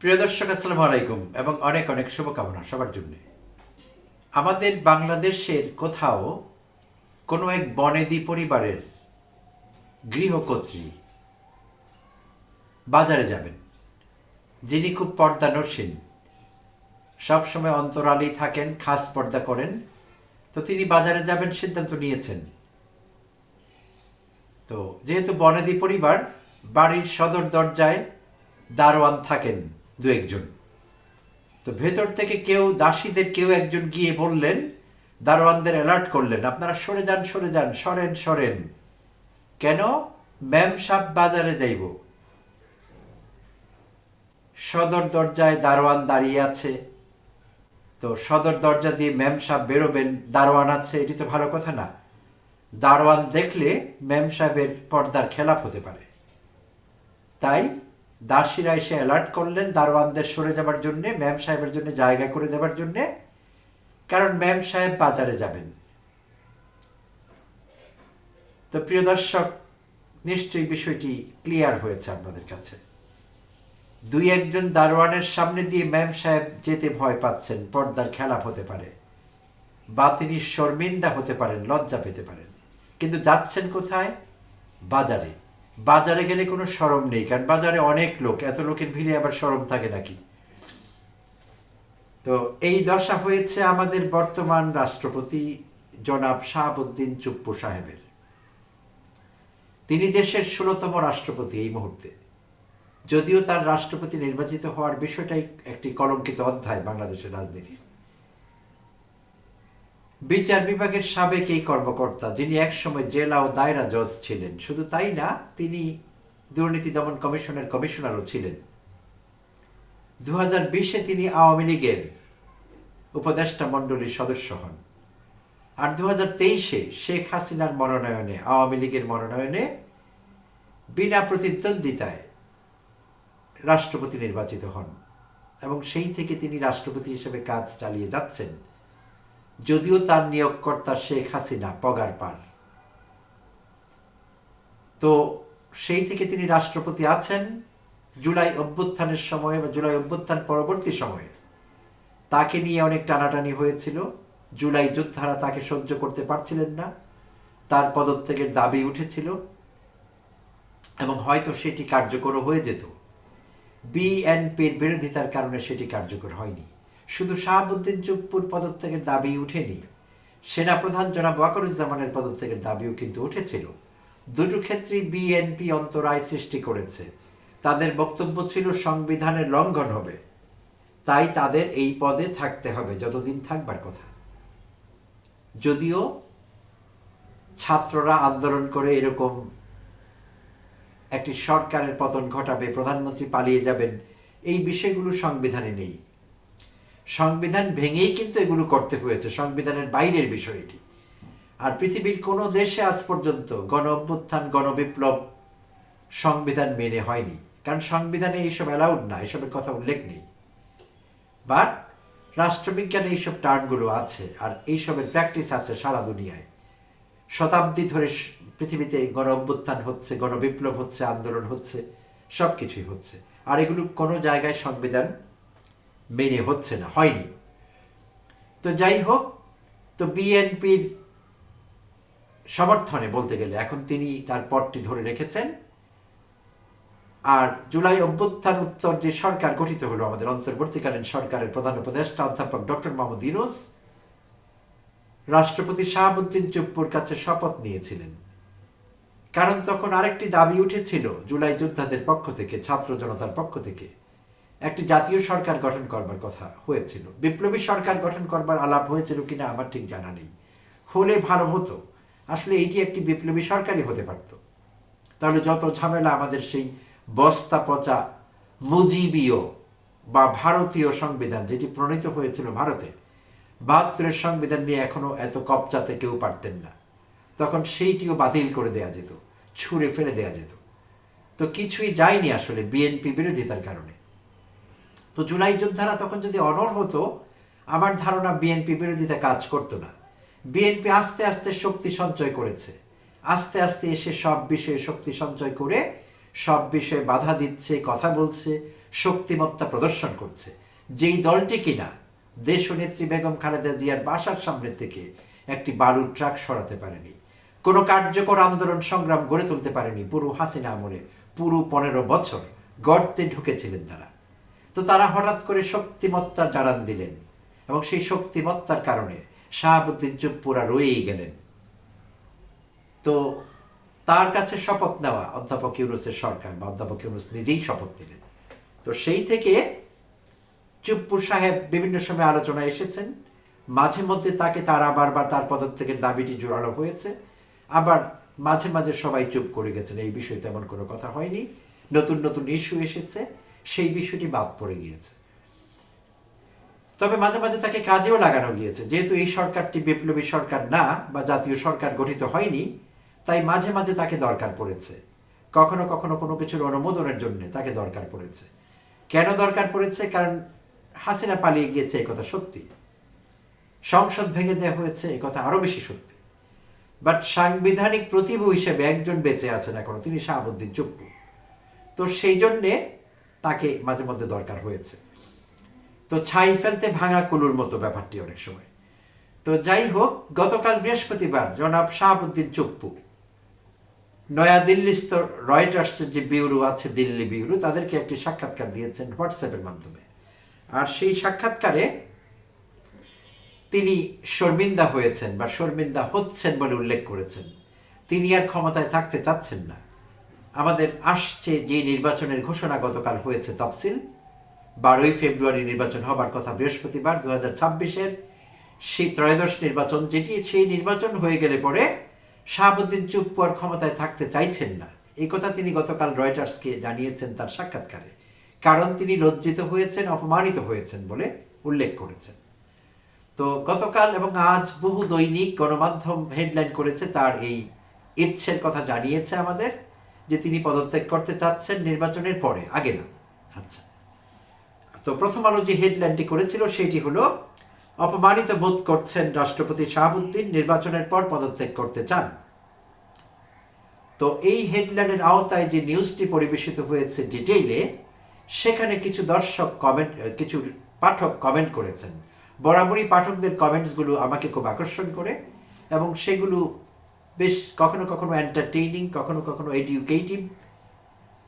প্রিয় দর্শক, আসসালামু আলাইকুম এবং অনেক অনেক শুভকামনা সবার জন্য। আমাদের বাংলাদেশের কোথাও কোনো এক বনেদি পরিবারের গৃহকর্ত্রী বাজারে যাবেন, যিনি খুব পর্দা পর্দানসীন সবসময় অন্তরালেই থাকেন, খাস পর্দা করেন, তো তিনি বাজারে যাবেন, সিদ্ধান্ত নিয়েছেন। তো যেহেতু বনেদি পরিবার, বাড়ির সদর দরজায় দারোয়ান থাকেন দু একজন। তো ভেতর থেকে কেউ দাসীদের কেউ একজন গিয়ে বললেন, দারোয়ানদের অ্যালার্ট করলেন, আপনারা সরে যান সরে যান, সরেন সরেন। কেন? ম্যাম সাহ বাজারে যাইব। সদর দরজায় দারোয়ান দাঁড়িয়ে আছে। তো সদর দরজা দিয়ে ম্যাম সাহেব বেরোবেন, দারোয়ান আছে, এটি তো ভালো কথা না। দারোয়ান দেখলে ম্যাম সাহেবের পর্দার খেলাপ হতে পারে। তাই দাসীরা এসে অ্যালার্ট করলেন দারোয়ানদের সরে যাবার জন্যে, ম্যাম সাহেবের জন্য জায়গা করে দেওয়ার জন্যে, কারণ ম্যাম সাহেব বাজারে যাবেন। তো প্রিয় দর্শক, নিশ্চয়ই বিষয়টি ক্লিয়ার হয়েছে আপনাদের কাছে। দুই একজন দারোয়ানের সামনে দিয়ে ম্যাম সাহেব যেতে ভয় পাচ্ছেন, পর্দার খেলাপ হতে পারে। বা তিনি শর্মিন্দা হতে পারেন, লজ্জা পেতে পারেন। কিন্তু যাচ্ছেন কোথায়? বাজারে। বাজারে গেলে কোনো সরম নেই, কারণ বাজারে অনেক লোক, এত লোকের ভিড়ে আবার সরম থাকে নাকি? তো এই দশা হয়েছে আমাদের বর্তমান রাষ্ট্রপতি জনাব শাহাবুদ্দিন চুপ্পু সাহেবের। তিনি দেশের ষোলতম রাষ্ট্রপতি এই মুহূর্তে। যদিও তার রাষ্ট্রপতি নির্বাচিত হওয়ার বিষয়টাই একটি কলঙ্কিত অধ্যায় বাংলাদেশের রাজনীতির। বিচার বিভাগের সাবেক এই কর্মকর্তা, যিনি একসময় জেলা ও দায়রা জজ ছিলেন, শুধু তাই না, তিনি দুর্নীতি দমন কমিশনের কমিশনারও ছিলেন। দু হাজার বিশে তিনি আওয়ামী লীগের উপদেষ্টা মণ্ডলীর সদস্য হন। আর দু হাজার তেইশে শেখ হাসিনার মনোনয়নে, আওয়ামী লীগের মনোনয়নে বিনা প্রতিদ্বন্দ্বিতায় রাষ্ট্রপতি নির্বাচিত হন এবং সেই থেকে তিনি রাষ্ট্রপতি হিসেবে কাজ চালিয়ে যাচ্ছেন। যদিও তার নিয়োগকর্তা শেখ হাসিনা, পগার পার। তো সেই থেকে তিনি রাষ্ট্রপতি আছেন জুলাই অভ্যুত্থানের সময় বা জুলাই অভ্যুত্থান পরবর্তী সময়ে। তাকে নিয়ে অনেক টানাটানি হয়েছিল। জুলাই যোদ্ধারা তাকে সহ্য করতে পারছিলেন না। তার পদত্যাগের দাবি উঠেছিল। এবং হয়তো সেটি কার্যকরও হয়ে যেত। বিএনপির বিরোধিতার কারণে সেটি কার্যকর হয়নি। শুধু শাহাবুদ্দিন চুপ্পুর পদত্যাগের দাবি উঠেনি। সেনাপ্রধান জনাব ওয়াকরুজ্জামানের পদত্যাগের দাবিও কিন্তু উঠেছিল। দুটো ক্ষেত্রেই বিএনপি অন্তরায় সৃষ্টি করেছে। তাদের বক্তব্য ছিল সংবিধানের লঙ্ঘন হবে। তাই তাদের এই পদে থাকতে হবে। যতদিন থাকবার কথা। যদিও ছাত্ররা আন্দোলন করে এরকম একটি সরকারের পতন ঘটাবে, প্রধানমন্ত্রী পালিয়ে যাবেন, এই বিষয়গুলো সংবিধানে নেই। সংবিধান ভেঙেই কিন্তু এগুলো করতে হয়েছে, সংবিধানের বাইরের বিষয় এটি আর পৃথিবীর কোনো দেশে আজ পর্যন্ত গণ অভ্যুত্থান গণবিপ্লব সংবিধান মেনে হয়নি। কারণ সংবিধানে এইসব অ্যালাউড না, এসবের কথা উল্লেখ নেই। বাট রাষ্ট্রবিজ্ঞানে এইসব টার্মগুলো আছে, আর এইসবের প্র্যাকটিস আছে সারা দুনিয়ায়। শতাব্দী ধরে পৃথিবীতে গণ অভ্যুত্থান হচ্ছে, গণবিপ্লব হচ্ছে, আন্দোলন হচ্ছে সব কিছুই হচ্ছে। আর এগুলো কোনো জায়গায় সংবিধান মেনে হচ্ছে না, হয়নি। তো যাই হোক, তো বিএনপির সমর্থনে বলতে গেলে এখন তিনি তার পদটি ধরে রেখেছেন। আর জুলাই অভ্যুত্থান উত্তর যে সরকার গঠিত হলো আমাদের অন্তর্বর্তীকালীন সরকারের প্রধান উপদেষ্টা অধ্যাপক ডক্টর মোহাম্মদ ইউনুস, রাষ্ট্রপতি শাহাবুদ্দিন চুপ্পুর কাছে শপথ নিয়েছিলেন। কারণ তখন আরেকটি দাবি উঠেছিল জুলাই যোদ্ধাদের পক্ষ থেকে, ছাত্র জনতার পক্ষ থেকে। একটি জাতীয় সরকার গঠন করবার কথা হয়েছিল। বিপ্লবী সরকার গঠন করবার আলাপ হয়েছিল কিনা আমার ঠিক জানা নেই। হলে ভালো হতো। আসলে এটি একটি বিপ্লবী সরকারই হতে পারত। তাহলে যত ঝামেলা আমাদের সেই বস্তা পচা মুজিবীয় বা ভারতীয় সংবিধান যেটি প্রণীত হয়েছিল ভারতে, বাহাত্তরের সংবিধান নিয়ে এখনও এত কপচাতে কেউ পারতেন না। তখন সেইটিও বাতিল করে দেয়া যেত, ছুঁড়ে ফেলে দেয়া যেত। তো কিছুই যায়নি আসলে বিএনপি বিরোধিতার কারণে। তো জুলাই যোদ্ধারা তখন যদি অনর হতো, আমার ধারণা বিএনপি বিরোধিতা কাজ করতো না। বিএনপি আস্তে আস্তে শক্তি সঞ্চয় করেছে। আস্তে আস্তে এসে সব বিষয়ে শক্তি সঞ্চয় করে, সব বিষয়ে বাধা দিচ্ছে, কথা বলছে, শক্তিমত্তা প্রদর্শন করছে। যেই দলটি কিনা দেশনেত্রী বেগম খালেদা জিয়ার বাসার সামনে থেকে একটি বালুর ট্রাক সরাতে পারেনি। কোনো কার্যকর আন্দোলন সংগ্রাম গড়ে তুলতে পারেনি পুরো হাসিনা আমলে। পুরো পনেরো বছর গর্তে ঢুকেছিলেন তারা। তো তারা হঠাৎ করে শক্তিমত্তার জারান দিলেন এবং সেই শক্তিমত্তার কারণে শাহাবুদ্দিন চুপ্পুরা রয়েই গেলেন। তো তার কাছে শপথ নেওয়া অধ্যাপক ইউনুসের সরকার বা অধ্যাপক ইউনুস নিজেই শপথ নিলেন। তো সেই থেকে চুপ্পুর সাহেব বিভিন্ন সময় আলোচনায় এসেছেন। মাঝে মধ্যে তাকে তারা বারবার তার পদত্যাগের দাবিটি জোরালো হয়েছে। আবার মাঝে মাঝে সবাই চুপ করে গেছেন, এই বিষয়ে তেমন কোনো কথা হয়নি। নতুন নতুন ইস্যু এসেছে। সেই বিষয়টি বাদ পড়ে গিয়েছে। তবে মাঝে মাঝে তাকে কাজেও লাগানো গিয়েছে। যেহেতু এই সরকারটি বিপ্লবী সরকার না বা জাতীয় সরকার গঠিত হয়নি, তাই মাঝে মাঝে তাকে দরকার পড়েছে। কখনো কখনো কোনো কিছুর অনুমোদনের জন্য তাকে দরকার পড়েছে। কেন দরকার পড়েছে? কারণ হাসিনা পালিয়ে গিয়েছে এই কথা সত্যি। সংসদ ভেঙে দেওয়া হয়েছে এ কথা আরও বেশি সত্যি। বাট সাংবিধানিক প্রতিভু হিসেবে একজন বেঁচে আছেন এখনও, তিনি শাহাবুদ্দিন চুপ্পু। তো সেই জন্যে তাকে মাঝে মধ্যে দরকার হয়েছে। তো ছাই ফেলতে ভাঙা কুলুর মতো ব্যাপারটি অনেক সময়। তো যাই হোক, গতকাল বৃহস্পতিবার জনাব শাহাবুদ্দিন চুপ্পু নয়াদিল্লিস্থ রয়টার্সের যে বিউরো আছে, দিল্লি বিউরো তাদেরকে একটি সাক্ষাৎকার দিয়েছেন হোয়াটসঅ্যাপের মাধ্যমে। আর সেই সাক্ষাৎকারে তিনি শর্মিন্দা হয়েছেন বা শর্মিন্দা হচ্ছেন বলে উল্লেখ করেছেন। তিনি আর ক্ষমতায় থাকতে চাচ্ছেন না। আমাদের আসছে যে নির্বাচনের ঘোষণা গতকাল হয়েছে তফসিল, বারোই ফেব্রুয়ারি নির্বাচন হবার কথা বৃহস্পতিবার দু হাজার ছাব্বিশের সেই ত্রয়োদশ নির্বাচন, যেটি সেই নির্বাচন হয়ে গেলে পরে শাহাবুদ্দিন চুপ্পু আর ক্ষমতায় থাকতে চাইছেন না। এই কথা তিনি গতকাল রয়টার্সকে জানিয়েছেন তার সাক্ষাৎকারে, কারণ তিনি লজ্জিত হয়েছেন, অপমানিত হয়েছেন বলে উল্লেখ করেছেন। তো গতকাল এবং আজ বহু দৈনিক গণমাধ্যম হেডলাইন করেছে তার এই ইচ্ছের কথা জানিয়েছে আমাদের। যে তিনি পদত্যাগ করতে চাচ্ছেন নির্বাচনের পরে, আগে না। আচ্ছা। তো প্রথম আলো যে হেডলাইনটি করেছিল, সেটি হলো, অপমানিত বোধ করছেন রাষ্ট্রপতি শাহাবুদ্দিন, নির্বাচনের পর পদত্যাগ করতে চান। তো এই হেডলাইনের আওতায় যে নিউজটি পরিবেশিত হয়েছে ডিটেইলে সেখানে কিছু দর্শক কমেন্ট কিছু পাঠক কমেন্ট করেছেন। বরাবরই পাঠকদের কমেন্টসগুলো আমাকে খুব আকর্ষণ করে এবং সেগুলো বেশ কখনো কখনো এন্টারটেইনিং কখনো কখনো এডুকেটিভ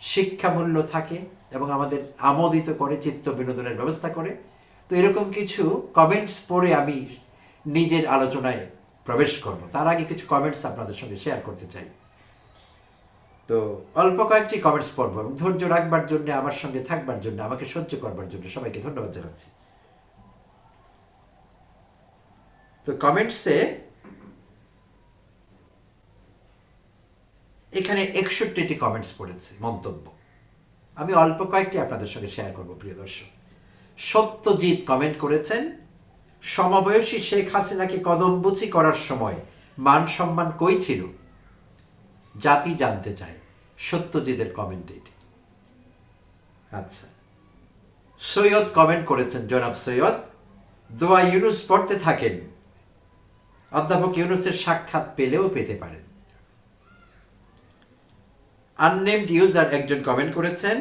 শিক্ষামূল্য থাকে এবং আমাদের আমোদিত করে, চিত্ত বিনোদনের ব্যবস্থা করে। তো এরকম কিছু কমেন্টস পড়ে আমি নিজের আলোচনায় প্রবেশ করব। তার আগে কিছু কমেন্টস আপনাদের সঙ্গে শেয়ার করতে চাই। তো অল্প কয়েকটি কমেন্টস পড়ব এবং ধৈর্য রাখবার জন্য, আমার সঙ্গে থাকবার জন্য, আমাকে সহ্য করবার জন্য সবাইকে ধন্যবাদ জানাচ্ছি। তো কমেন্টসে এখানে একষট্টিটি কমেন্টস পড়েছে, মন্তব্য। আমি অল্প কয়েকটি আপনাদের সঙ্গে শেয়ার করব, প্রিয় দর্শক। সত্যজিৎ কমেন্ট করেছেন, সমবয়সী শেখ হাসিনাকে কদমবুচি করার সময় মান সম্মান কই ছিল? জাতি জানতে চায়, সত্যজিতের কমেন্ট এটি। আচ্ছা। সৈয়দ কমেন্ট করেছেন, জনাব সৈয়দ, দোয়া ইউনুস পড়তে থাকেন। অধ্যাপক ইউনুসের সাক্ষাৎ পেলেও পেতে পারেন। আননেমড ইউজার একজন কমেন্ট করেছেন,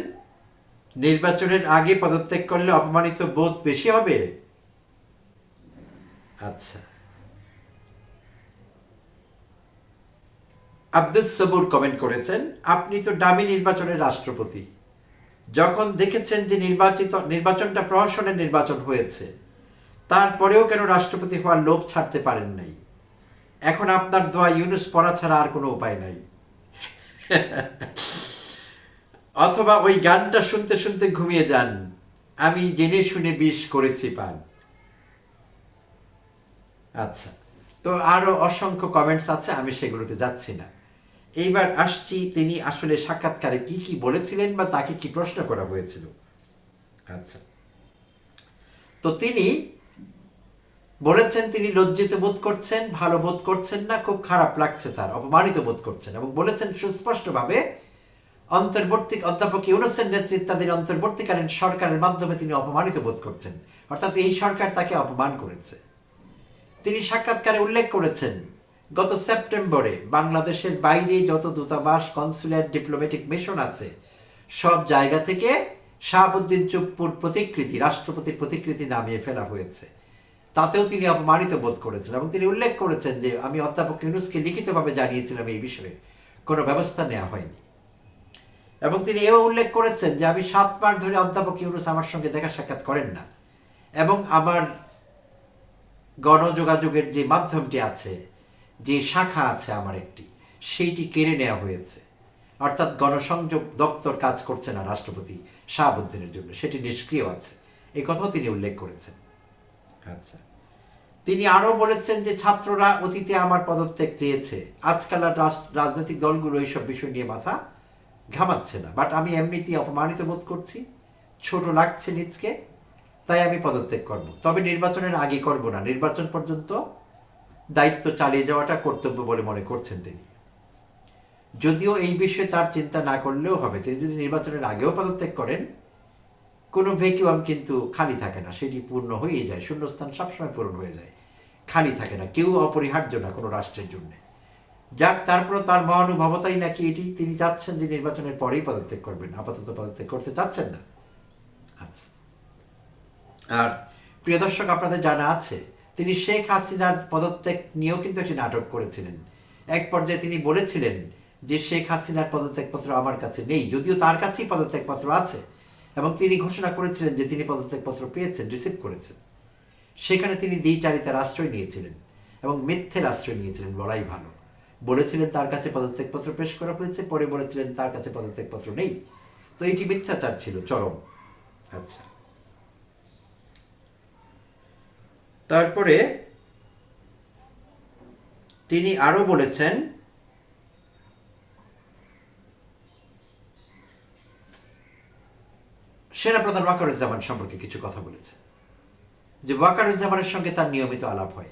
নির্বাচনের আগে পদত্যাগ করলে অপমানিত বোধ বেশি হবে? আচ্ছা। আব্দুস সবুর কমেন্ট করেছেন, আপনি তো ডামি নির্বাচনের রাষ্ট্রপতি। যখন দেখেছেন যে নির্বাচিত, নির্বাচনটা প্রহসনের নির্বাচন হয়েছে, তারপরেও কেন রাষ্ট্রপতি হওয়ার লোভ ছাড়তে পারেন নাই? এখন আপনার দোয়া ইউনুস পড়া ছাড়া আর কোনো উপায় নাই। অথবা ওই গানটা শুনতে শুনতে ঘুমিয়ে যান। আমি জেনে শুনে বিষ করেছি পান। আচ্ছা তো আরও অসংখ্য কমেন্টস আছে, আমি সেগুলোতে যাচ্ছি না। এইবার আসছি, তিনি আসলে সাক্ষাৎকারে কি কি বলেছিলেন বা তাকে কি প্রশ্ন করা হয়েছিল। আচ্ছা তো তিনি বলেছেন তিনি লজ্জিত বোধ করছেন, ভালো বোধ করছেন না, খুব খারাপ লাগছে তার, অপমানিত বোধ করছেন এবং বলেছেন সুস্পষ্টভাবে অন্তর্বর্তী অধ্যাপক ইউনুসের নেতৃত্বাধীন অন্তর্বর্তীকালীন সরকারের মাধ্যমে তিনি অপমানিত বোধ করছেন। অর্থাৎ এই সরকার তাকে অপমান করেছে। তিনি সাক্ষাৎকারে উল্লেখ করেছেন, গত সেপ্টেম্বরে বাংলাদেশের বাইরে যত দূতাবাস, কনসুলেট, ডিপ্লোম্যাটিক মিশন আছে, সব জায়গা থেকে শাহাবুদ্দিন চুপ্পুর প্রতিকৃতি, রাষ্ট্রপতির প্রতিকৃতি নামিয়ে ফেলা হয়েছে। তাতেও তিনি অপমানিত বোধ করেছেন এবং তিনি উল্লেখ করেছেন যে আমি অধ্যাপক ইউনুসকে লিখিতভাবে জানিয়েছিলাম এই বিষয়ে। কোনো ব্যবস্থা নেওয়া হয়নি। এবং তিনি এও উল্লেখ করেছেন যে আমি সাতবার ধরে অধ্যাপক ইউনুস আমার সঙ্গে দেখা সাক্ষাৎ করেন না এবং আমার গণযোগাযোগের যে মাধ্যমটি আছে, যে শাখা আছে আমার একটি, সেইটি কেড়ে নেওয়া হয়েছে। অর্থাৎ গণসংযোগ দপ্তর কাজ করছে না রাষ্ট্রপতি শাহাবুদ্দিনের জন্য, সেটি নিষ্ক্রিয় আছে। এই কথাও তিনি উল্লেখ করেছেন। আচ্ছা তিনি আরও বলেছেন যে ছাত্ররা অতীতে আমার পদত্যাগ চেয়েছে। আজকাল আর রাজনৈতিক দলগুলো এইসব বিষয় নিয়ে মাথা ঘামাচ্ছে না। বাট আমি এমনিতেই অপমানিত বোধ করছি। ছোট লাগছে নিজকে, তাই আমি পদত্যাগ করব। তবে নির্বাচনের আগে করব না। নির্বাচন পর্যন্ত দায়িত্ব চালিয়ে যাওয়াটা কর্তব্য বলে মনে করছেন তিনি। যদিও এই বিষয়ে তার চিন্তা না করলেও হবে। তিনি যদি নির্বাচনের আগেও পদত্যাগ করেন কোনো ভ্যাকিউম কিন্তু খালি থাকে না, সেটি পূর্ণ হয়েই যায়, শূন্যস্থান সবসময় পূরণ হয়ে যায়, খালি থাকে না, কেউ অপরিহার্য না কোনো রাষ্ট্রের জন্য। যাক তারপর তার মহানুভবতাই নাকি এটি, তিনি চাচ্ছেন যে নির্বাচনের পরেই পদত্যাগ করবেন, আপাতত পদত্যাগ করতে চাচ্ছেন না। আচ্ছা। আর প্রিয় দর্শক, আপনাদের জানা আছে, তিনি শেখ হাসিনার পদত্যাগ নিয়েও কিন্তু একটি নাটক করেছিলেন। এক পর্যায়ে তিনি বলেছিলেন যে শেখ হাসিনার পদত্যাগপত্র আমার কাছে নেই, যদিও তার কাছেই পদত্যাগপত্র আছে এবং তিনি ঘোষণা করেছিলেন যে তিনি পদত্যাগপত্র পেয়েছেন রিসিভ করেছেন। সেখানে তিনি দ্বিচারিতার আশ্রয় নিয়েছিলেন এবং মিথ্যের আশ্রয় নিয়েছিলেন বলাই ভালো। বলেছিলেন তার কাছে পদত্যাগপত্র পেশ করা হয়েছে, পরে বলেছিলেন তার কাছে পদত্যাগপত্র নেই। তো এটি মিথ্যাচার ছিল, চরম। আচ্ছা। তারপরে তিনি আরও বলেছেন সেনাপ্রধান ওয়াকারুজ্জামান সম্পর্কে কিছু কথা বলেছে, যে ওয়াকারুজ্জামানের সঙ্গে তার নিয়মিত আলাপ হয়।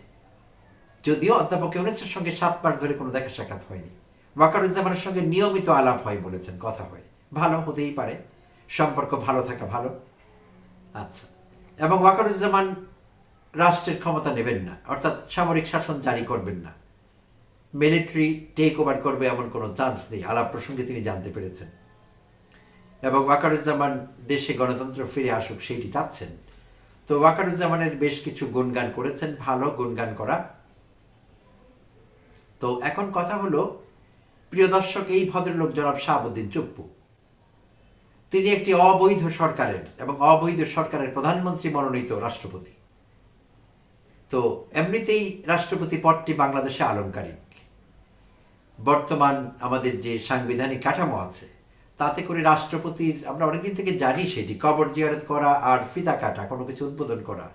যদিও অধ্যাপক ইউনুসের সঙ্গে সাতবার ধরে কোনো দেখা সাক্ষাৎ হয়নি। ওয়াকারুজ্জামানের সঙ্গে নিয়মিত আলাপ হয় বলেছেন, কথা হয়। ভালো হতেই পারে, সম্পর্ক ভালো থাকা ভালো। আচ্ছা এবং ওয়াকারুজ্জামান রাষ্ট্রের ক্ষমতা নেবেন না, অর্থাৎ সামরিক শাসন জারি করবেন না। মিলিটারি টেক ওভার করবে এমন কোনো চান্স নেই, আলাপ প্রসঙ্গে তিনি জানতে পেরেছেন। এবং ওয়াকারুজ্জামান দেশে গণতন্ত্র ফিরে আসুক, সেইটি চাচ্ছেন। তো ওয়াকারুজ্জামানের বেশ কিছু গুণগান করেছেন, ভালো গুণগান করা। তো এখন কথা হলো, প্রিয় দর্শক, এই ভদ্রলোক জনাব শাহাবুদ্দিন চুপ্পু। তিনি একটি অবৈধ সরকারের এবং অবৈধ সরকারের প্রধানমন্ত্রী মনোনীত রাষ্ট্রপতি। তো এমনিতেই রাষ্ট্রপতি পদটি বাংলাদেশে আলংকারিক বর্তমান আমাদের যে সাংবিধানিক কাঠামো আছে তাতে করে রাষ্ট্রপতির আমরা অনেকদিন থেকে জানি সেটি, কবর জিয়ারত করা আর ফিতা কাটা, কোনো কিছু উদ্বোধন করা,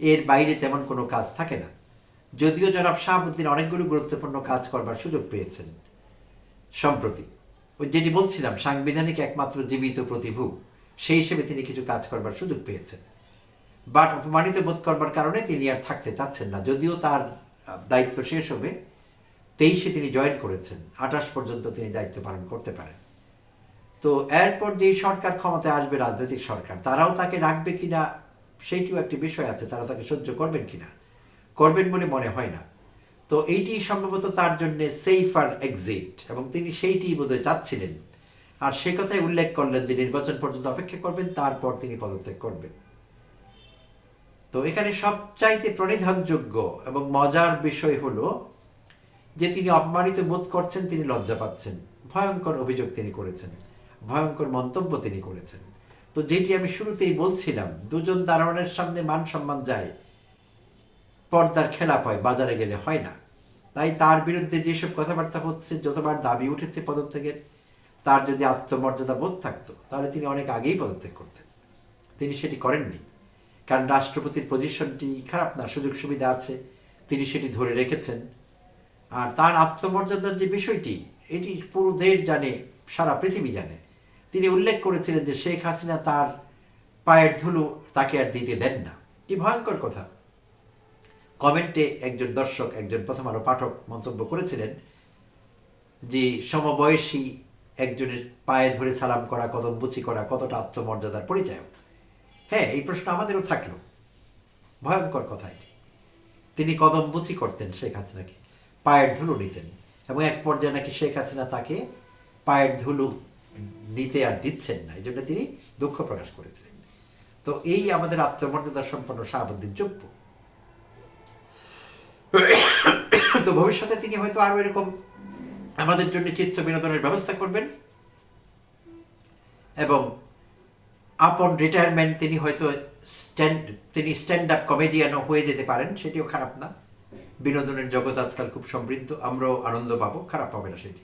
এর বাইরে তেমন কোনো কাজ থাকে না। যদিও জনাব শাহাবুদ্দিন অনেকগুলো গুরুত্বপূর্ণ কাজ করবার সুযোগ পেয়েছেন। সম্প্রতি, ওই যেটি বলছিলাম, সাংবিধানিক একমাত্র জীবিত প্রতিভু, সেই হিসেবে তিনি কিছু কাজ করবার সুযোগ পেয়েছেন। বাট অপমানিত বোধ করবার কারণে তিনি আর থাকতে চাচ্ছেন না। যদিও তার দায়িত্ব শেষ হবে, তেইশে তিনি জয়েন করেছেন, আঠাশ পর্যন্ত তিনি দায়িত্ব পালন করতে পারেন। তো এরপর যেই সরকার ক্ষমতায় আসবে, রাজনৈতিক সরকার, তারাও তাকে রাখবে কিনা, সেইটিও একটি বিষয় আছে, তারা তাকে সহ্য করবেন কিনা? করবেন বলে মনে হয় না। তো এইটি সম্ভবত তার জন্য সেফার এক্সিট এবং তিনি সেইটি বোধহয় চাচ্ছিলেন। আর সে কথাই উল্লেখ করলেন যে, নির্বাচন পর্যন্ত অপেক্ষা করবেন, তারপর তিনি পদত্যাগ করবেন। তো এখানে সবচাইতে প্রণিধানযোগ্য এবং মজার বিষয় হলো যে, তিনি অপমানিত বোধ করছেন, তিনি লজ্জা পাচ্ছেন। ভয়ঙ্কর অভিযোগ তিনি করেছেন। ভয়ঙ্কর মন্তব্য তিনি করেছেন। তো যেটি আমি শুরুতেই বলছিলাম, দুজন দারোয়ানের সামনে মান সম্মান যায়, পর্দার খেলাপ হয় বাজারে গেলে হয় না। তাই তার বিরুদ্ধে যেসব কথাবার্তা হচ্ছে, যতবার দাবি উঠেছে পদত্যাগের, তার যদি আত্মমর্যাদা বোধ থাকতো, তাহলে তিনি অনেক আগেই পদত্যাগ করতেন। তিনি সেটি করেননি। কারণ রাষ্ট্রপতির পজিশনটি খারাপ না, সুযোগ সুবিধা আছে, তিনি সেটি ধরে রেখেছেন। আর তার আত্মমর্যাদার যে বিষয়টি, এটি পুরো দেশ জানে, সারা পৃথিবী জানে। তিনি উল্লেখ করেছিলেন যে শেখ হাসিনা তার পায়ের ধুলো তাকে আর দিতে দেন না। কি ভয়ঙ্কর কথা। কমেন্টে একজন দর্শক, একজন প্রথম আলো পাঠক মন্তব্য করেছিলেন যে সমবয়সী একজনের পায়ে ধরে সালাম করা, কদম বুচি করা কতটা আত্মমর্যাদার পরিচয় হ্যাঁ এই প্রশ্ন আমাদেরও থাকল। ভয়ঙ্কর কথা এটি। তিনি কদম বুচি করতেন শেখ হাসিনাকে, পায়ের ধুলো নিতেন এবং এক পর্যায়ে নাকি শেখ হাসিনা তাকে পায়ের ধুলো দিতে আর দিচ্ছেন না। এই জন্য তিনি দুঃখ প্রকাশ করেছিলেন। তো এই আমাদের আত্মমর্যাদা সম্পন্ন শাহাবুদ্দিন চুপ্পু। তো ভবিষ্যতে তিনি হয়তো আরও এরকম আমাদের জন্য চিত্ত বিনোদনের ব্যবস্থা করবেন। এবং আপন রিটায়ারমেন্ট তিনি হয়তো স্ট্যান্ড তিনি স্ট্যান্ড আপ কমেডিয়ানও হয়ে যেতে পারেন, সেটিও খারাপ না। বিনোদনের জগৎ আজকাল খুব সমৃদ্ধ, আমরাও আনন্দ পাবো, খারাপ হবে না সেটি।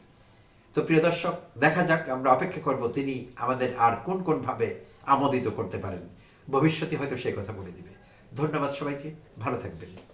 তো প্রিয় দর্শক, দেখা যাক, আমরা অপেক্ষা করব তিনি আমাদের আর কোন কোন ভাবে আমোদিত করতে পারেন। ভবিষ্যতে হয়তো সে কথা বলে দিবে। ধন্যবাদ সবাইকে, ভালো থাকবেন।